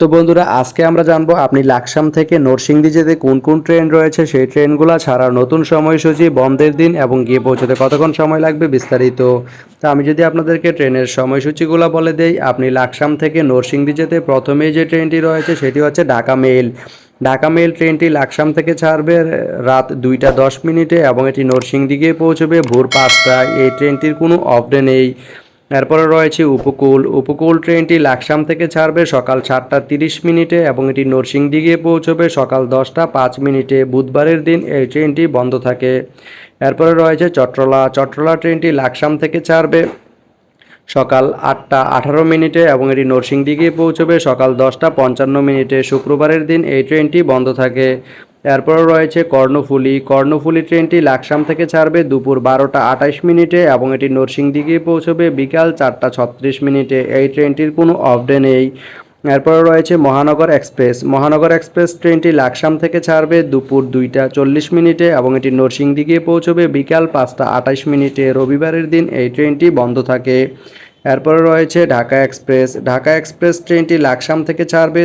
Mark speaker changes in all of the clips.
Speaker 1: তো বন্ধুরা, আজকে আমরা জানব আপনি লাকসাম থেকে নরসিংদী যেতে কোন কোন ট্রেন রয়েছে? সেই ট্রেনগুলো ছাড়ার নতুন সময়সূচি, বন্ধের দিন এবং গিয়ে পৌঁছতে কতক্ষণ সময় লাগবে বিস্তারিত? তা আমি যদি আপনাদেরকে ট্রেনের সময়সূচিগুলো বলে দেই, আপনি লাকসাম থেকে নরসিংদী যেতে প্রথমেই যে ট্রেনটি রয়েছে সেটি হচ্ছে ঢাকা মেল ঢাকা মেল ট্রেনটি লাকসাম থেকে ছাড়বে রাত দুইটা দশ মিনিটে এবং এটি নরসিংদী গিয়ে পৌঁছবে ভোর পাঁচটায়। এই ট্রেনটির কোনো অফ ডে নেই। এরপরে রয়েছে উপকূল। উপকূল ট্রেনটি লাকসাম থেকে ছাড়বে সকাল সাতটা তিরিশ মিনিটে এবং এটি নরসিংদী পৌঁছবে সকাল দশটা পাঁচ মিনিটে। বুধবারের দিন এই ট্রেনটি বন্ধ থাকে। এরপরে রয়েছে চট্রলা। চট্রলা ট্রেনটি লাকসাম থেকে ছাড়বে সকাল আটটা আঠারো মিনিটে এবং এটি নরসিংদী পৌঁছবে সকাল দশটা পঞ্চান্ন মিনিটে। শুক্রবারের দিন এই ট্রেনটি বন্ধ থাকে। এরপর রয়েছে কর্ণফুলি। কর্ণফুলি ট্রেনটি লাকসাম থেকে ছাড়বে দুপুর বারোটা আঠাইশ মিনিটে এবং এটি নরসিংদী গিয়ে পৌঁছবে বিকাল চারটা ছত্রিশ মিনিটে। এই ট্রেনটির কোনো অফ ডে নেই। এরপর রয়েছে মহানগর এক্সপ্রেস। মহানগর এক্সপ্রেস ট্রেনটি লাকসাম থেকে ছাড়বে দুপুর দুইটা চল্লিশ মিনিটে এবং এটি নরসিংদী পৌঁছবে বিকাল পাঁচটা আঠাইশ মিনিটে। রবিবারের দিন এই ট্রেনটি বন্ধ থাকে। এরপরে রয়েছে ঢাকা এক্সপ্রেস। ঢাকা এক্সপ্রেস ট্রেনটি লাকসাম থেকে ছাড়বে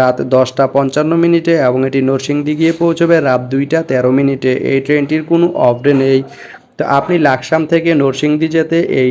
Speaker 1: রাত দশটা পঞ্চান্ন মিনিটে এবং এটি নরসিংদী গিয়ে পৌঁছবে রাত দুইটা তেরো মিনিটে। এই ট্রেনটির কোনো অফডে নেই। তো আপনি লাকসাম থেকে নরসিংদী যেতে এই